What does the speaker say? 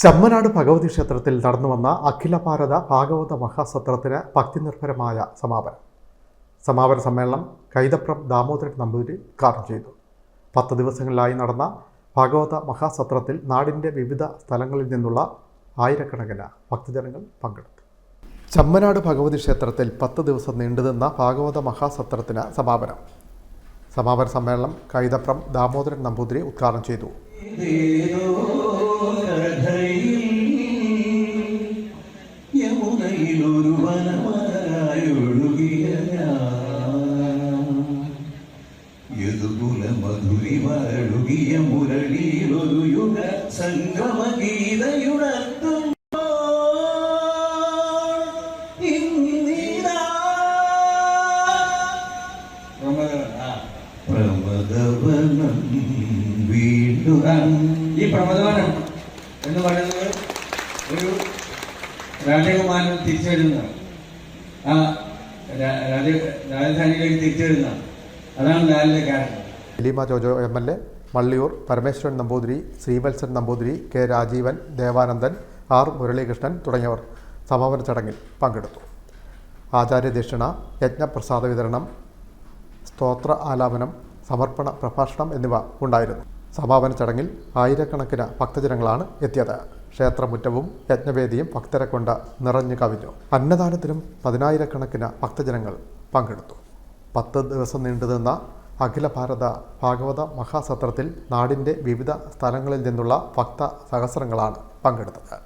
ചമ്മനാട് ഭഗവതി ക്ഷേത്രത്തിൽ നടന്നു വന്ന അഖില ഭാരത ഭാഗവത മഹാസത്രത്തിന് ഭക്തിനിർഭരമായ സമാപനം. സമാപന സമ്മേളനം കൈതപ്രം ദാമോദരൻ നമ്പൂതിരി ഉദ്ഘാടനം ചെയ്തു. പത്ത് ദിവസങ്ങളിലായി നടന്ന ഭാഗവത മഹാസത്രത്തിൽ നാടിന്റെ വിവിധ സ്ഥലങ്ങളിൽ നിന്നുള്ള ആയിരക്കണക്കിന് ഭക്തജനങ്ങൾ പങ്കെടുത്തു. ചമ്മനാട് ഭഗവതി ക്ഷേത്രത്തിൽ പത്ത് ദിവസം നീണ്ടുനിന്ന ഭാഗവത മഹാസത്രത്തിന് സമാപനം. സമാപന സമ്മേളനം കൈതപ്രം ദാമോദരൻ നമ്പൂതിരി ഉദ്ഘാടനം ചെയ്തു. യമുനയിലൊരു വനമായൊഴുകിയ യദുകുല മധുരി മഴുകിയ മുരളിയിലൊരു യുഗ സംഗമ ഗീതയുണർത്തും പ്രമദവനം വീണ്ടും. ഈ പ്രമദവനം എന്ന് പറയുന്നത് ഒരു രാജകുമാരൻ തിരിച്ചു വരുന്നതാണ് ആ രാജ രാജധാനിയിലേക്ക് തിരിച്ചു വരുന്നതാണ് അതാണ് ലാലിന്റെ character Leema Jojo M L A Malliyoor Parameswaran Namboothiri Sreevalsan Namboothiri K Rajeevan Devanandan R Muraleekrishnan തുടങ്ങിയവർ സമാപന ചടങ്ങിൽ പങ്കെടുത്തു. ആചാര്യദക്ഷിണ യജ്ഞപ്രസാദ വിതരണം സ്തോത്ര ആലാപനം സമർപ്പണ പ്രഭാഷണം എന്നിവ ഉണ്ടായിരുന്നു. സമാപന ചടങ്ങിൽ ആയിരക്കണക്കിന് ഭക്തജനങ്ങളാണ് എത്തിയത്. ക്ഷേത്രമുറ്റവും യജ്ഞവേദിയും ഭക്തരെ കൊണ്ട് നിറഞ്ഞു കവിഞ്ഞു. അന്നദാനത്തിലും പതിനായിരക്കണക്കിന് ഭക്തജനങ്ങൾ പങ്കെടുത്തു. പത്ത് ദിവസം നീണ്ടുനിന്ന അഖില ഭാരത ഭാഗവത മഹാസത്രത്തിൽ നാടിന്റെ വിവിധ സ്ഥലങ്ങളിൽ നിന്നുള്ള ഭക്ത സഹസ്രങ്ങളാണ് പങ്കെടുത്തത്.